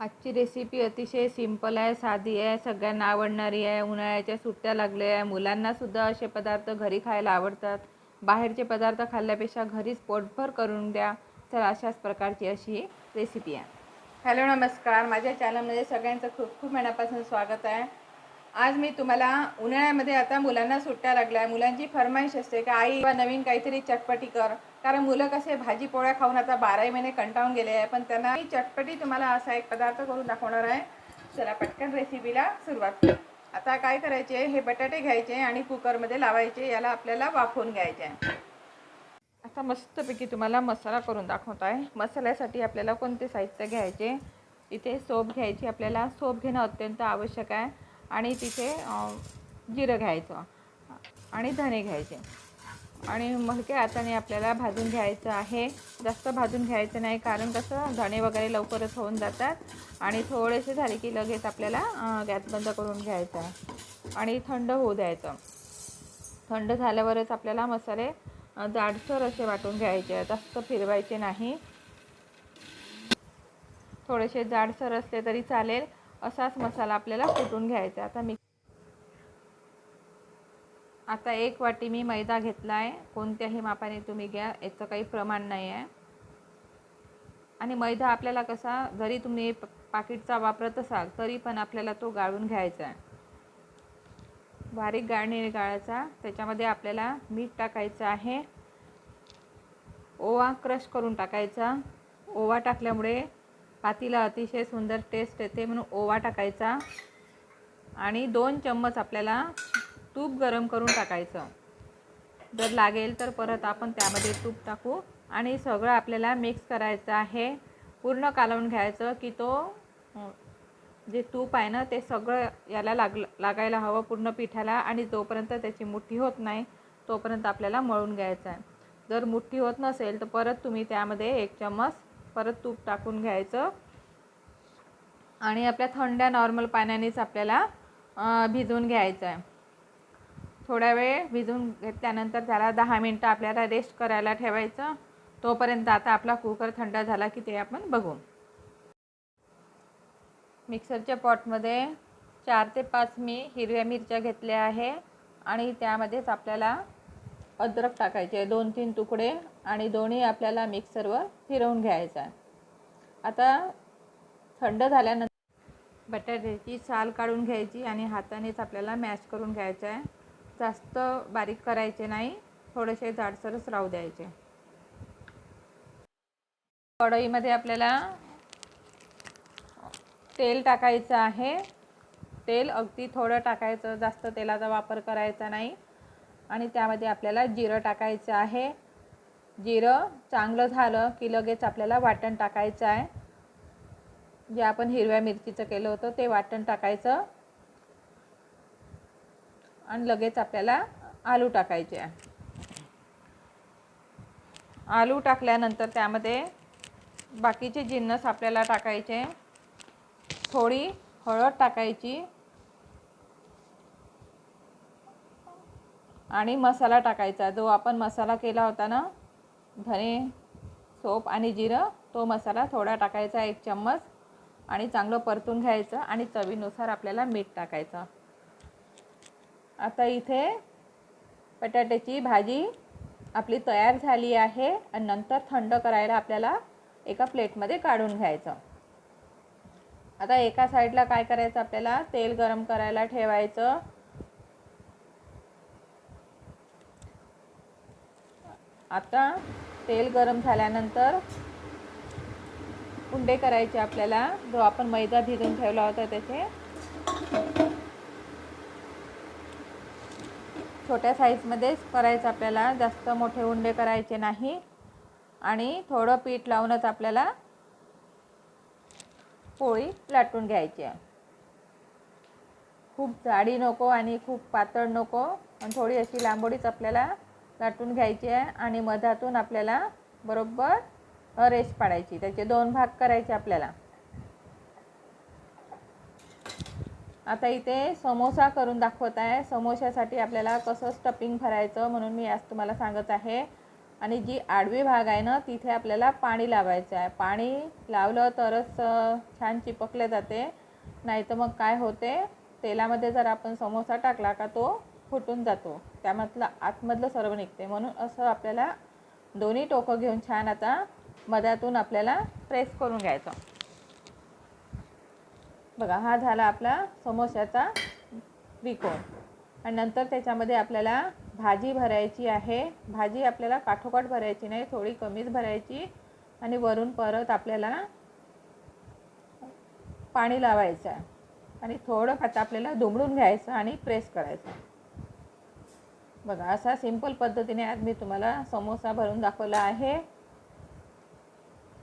आजची रेसिपी अतिशय सिंपल आहे साधी आहे सगळ्यांना आवडणारी आहे उन्हाळ्याच्या सुट्ट्या लागल्या आहे मुलांनासुद्धा असे पदार्थ घरी खायला आवडतात. बाहेरचे पदार्थ खाल्ल्यापेक्षा घरीच पोटभर करून द्या तर अशाच प्रकारची अशी रेसिपी आहे. हॅलो नमस्कार. माझ्या चॅनलमध्ये सगळ्यांचं खूप खूप मनापासून स्वागत आहे. आज मी तुम्हाला उन्हाळ्यामध्ये आता मुलांना सुट्ट्या लागल्या आहे. मुलांची फरमाईश असते का आई किंवा नवीन काहीतरी चटपटी कर. कारण मुलं कसे भाजी पोळ्या खाऊन आता बाराही महिने कंटाळून गेले आहे. पण त्यांना मी चटपटी तुम्हाला असा एक पदार्थ करून दाखवणार आहे. चला पटकन रेसिपीला सुरुवात करू. आता काय करायचे हे बटाटे घ्यायचे आणि कुकरमध्ये लावायचे याला आपल्याला वाफवून घ्यायचे आहे. आता मस्तपैकी तुम्हाला मसाला करून दाखवत आहे. मसाल्यासाठी आपल्याला कोणते साहित्य घ्यायचे? इथे सोप घ्यायची. आपल्याला सोप घेणं अत्यंत आवश्यक आहे. आणि तिथे जिरं घ्यायचं आणि धने घ्यायचे. आणि मलक्या हाताने आपल्याला भाजून घ्यायचं आहे. जास्त भाजून घ्यायचं नाही कारण कसं धणे वगैरे लवकरच होऊन जातात. आणि थोडेसे झाले की लगेच आपल्याला गॅस बंद करून घ्यायचा. आहे आणि थंड होऊ द्यायचं. थंड झाल्यावरच आपल्याला मसाले जाडसर असे वाटून घ्यायचे. जास्त फिरवायचे नाही. थोडेसे जाडसर असले तरी चालेल. असाच मसाला आपल्याला कुटून घ्यायचा? आता मी आता एक वाटी मी मैदा घेतला आहे कोणत्याही मापाने तुम्ही घ्या याचं काही प्रमाण नाही आहे. आणि मैदा आपल्याला कसा जरी तुम्ही पाकिटचा वापरत असाल तरी पण आपल्याला तो गाळून घ्यायचा आहे. बारीक गाळणी गाळायचा त्याच्यामध्ये आपल्याला मीठ टाकायचं आहे. ओवा क्रश करून टाकायचा. ओवा टाकल्यामुळे पातीला अतिशय सुंदर टेस्ट येते म्हणून ओवा टाकायचा. आणि दोन चम्मच आपल्याला तूप गरम करून टाकायचं. जर लागेल तर परत आपण त्यामध्ये तूप टाकू आणि सगळं आपल्याला मिक्स करायचं आहे. पूर्ण कालवून घ्यायचं की तो जे तूप आहे ना ते सगळं याला लाग लागायला हवं पूर्ण पिठाला आणि जोपर्यंत त्याची मुठ्ठी होत नाही तोपर्यंत आपल्याला मळून घ्यायचं आहे. जर मुठ्ठी होत नसेल तर परत तुम्ही त्यामध्ये एक चम्मच परत तूप टाकून घ्यायचं. आणि आपल्या थंड्या नॉर्मल पाण्यानेच आपल्याला भिजवून घ्यायचं आहे. थोड्या वेळ भिजवून घेतल्यानंतर त्याला दहा मिनटं आपल्याला रेस्ट करायला ठेवायचं. तोपर्यंत आता आपला कुकर थंड झाला की ते आपण बघू. मिक्सरच्या पॉटमध्ये चार ते पाच मी हिरव्या मिरच्या घेतल्या आहे आणि त्यामध्येच आपल्याला अद्रक टाकायचे दोन तीन तुकडे आणि दोन्ही आपल्याला मिक्सरवर फिरवून घ्यायचा आहे. आता थंड झाल्यानंतर बटाट्याची साल काढून घ्यायची आणि हातानेच आपल्याला मॅश करून घ्यायचं आहे. जास्त बारीक करायचे नाही थोडेसे जाडसरच राहू द्यायचे. कढईमध्ये आपल्याला तेल टाकायचं आहे. तेल अगदी थोडं टाकायचं जास्त तेलाचा वापर करायचा नाही. आणि त्यामध्ये आपल्याला जिरं टाकायचं आहे. जिरं चांगलं झालं की लगेच आपल्याला वाटण टाकायचं आहे. जे आपण हिरव्या मिरचीचं केलं होतं ते वाटण टाकायचं. आणि लगेच आपल्याला आलू टाकायचे आहे. आलू टाकल्यानंतर त्यामध्ये बाकीचे जिन्नस आपल्याला टाकायचे. थोडी हळद टाकायची. आणि मसाला टाकायचा. जो आपण मसाला केला होता ना धने सोप आणि जिरं तो मसाला थोडा टाकायचा एक चम्मच. आणि चांगलं परतून घ्यायचं आणि चवीनुसार आपल्याला मीठ टाकायचं. आता इथे बटाट्याची भाजी आपली तयार झाली आहे आणि नंतर थंड करायला आपल्याला एका प्लेटमध्ये काढून घ्यायचं. आता एका साईडला काय करायचं आपल्याला? तेल गरम करायला ठेवायचं. आता तेल गरम झाल्यानंतर उंडे करायचे आपल्याला. जो आपण मैदा भिजून ठेवला होता त्याचे छोट्या साईजमध्येच करायचं आपल्याला. जास्त मोठे उंडे करायचे नाही. आणि थोडं पीठ लावूनच आपल्याला पोळी लाटून घ्यायची आहे. खूप जाडी नको आणि खूप पातळ नको. आणि थोडी अशी लांबोडीच आपल्याला लाटून घ्यायची आहे. आणि मधातून आपल्याला बरोबर रेस पाडायची. त्याचे दोन भाग करायचे आपल्याला. आता इथे समोसा करून दाखवत आहे. समोशासाठी आपल्याला कसं स्टपिंग भरायचं म्हणून मी आज तुम्हाला सांगत आहे. आणि जी आडवी भाग आहे ना तिथे आपल्याला पाणी लावायचं आहे. पाणी लावलं तरच छान चिपकले जाते. नाही तर मग काय होते? तेलामध्ये जर आपण समोसा टाकला का तो फुटून जातो. त्यामधलं आतमधलं सर्व निघते. म्हणून असं आपल्याला दोन्ही टोकं घेऊन छान आता मधातून आपल्याला प्रेस करून घ्यायचं. बघा हा झाला आपला समोस्याचा त्रिकोण. आणि नंतर त्याच्यामध्ये आपल्याला भाजी भरायची आहे. भाजी आपल्याला काठोकाठ भरायची नाही थोडी कमीच भरायची. आणि वरून परत आपल्याला पाणी लावायचं आहे. आणि थोडं आता आपल्याला दुमडून घ्यायचं आणि प्रेस करायचं बघा असा सिंपल पद्धतीने आज मी तुम्हाला समोसा भरून दाखवला आहे.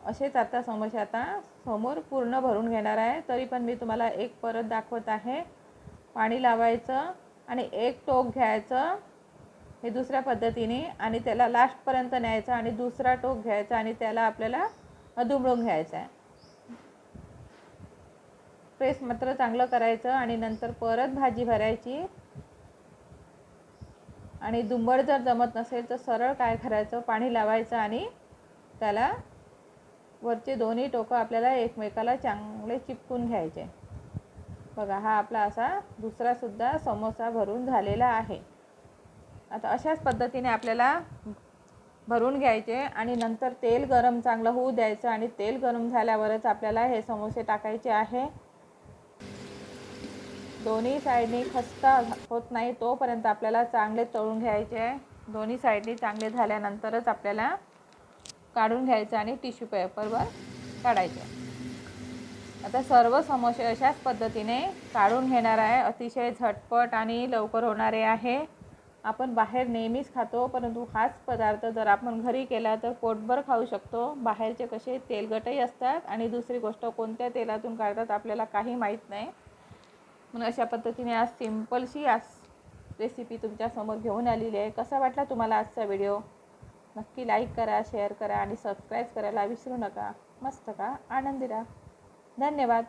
असेच आता समोसे आता समोर पूर्ण भरून घेणार आहे. तरी पण मी तुम्हाला एक परत दाखवत आहे. पाणी लावायचं आणि एक टोक घ्यायचं हे दुसऱ्या पद्धतीने आणि त्याला लास्टपर्यंत न्यायचं आणि दुसरा टोक घ्यायचा आणि त्याला आपल्याला दुमडून घ्यायचा आहे. प्रेस मात्र चांगलं करायचं आणि नंतर परत भाजी भरायची. आणि दुंबड जर जमत नसेल तर सरळ काय करायचं? पाणी लावायचं आणि त्याला वरचे दोन्ही टोकं आपल्याला एकमेकाला चांगले चिपकून घ्यायचे. बघा हा आपला असा दुसरासुद्धा समोसा भरून झालेला आहे. आता अशाच पद्धतीने आपल्याला भरून घ्यायचे आणि नंतर तेल गरम चांगलं होऊ द्यायचं आणि तेल गरम झाल्यावरच आपल्याला हे समोसे टाकायचे आहे. दोन्ही साईडनी खस्ता होत नाही तोपर्यंत आपल्याला चांगले तळून घ्यायचे. आहे दोन्ही साईडनी चांगले झाल्यानंतरच आपल्याला काढून घ्यायचं आणि टिश्यू पेपरवर काढायचं. आता सर्व समोसे अशाच पद्धतीने काढून घेणार आहे. अतिशय झटपट आणि लवकर होणारे आहे. आपण बाहेर नेहमीच खातो परंतु हाच पदार्थ जर आपण घरी केला तर पोटभर खाऊ शकतो. बाहेरचे कसे तेलगटही असतात आणि दुसरी गोष्ट कोणत्या तेलातून काढतात आपल्याला काही माहीत नाही. म्हणून अशा पद्धतीने आज सिम्पलशी आज रेसिपी तुमच्यासमोर घेऊन आलेली आहे. कसा वाटला तुम्हाला आजचा व्हिडिओ नक्की लाईक करा शेअर करा आणि सबस्क्राईब करायला विसरू नका. मस्त का? आनंदी राहा. धन्यवाद.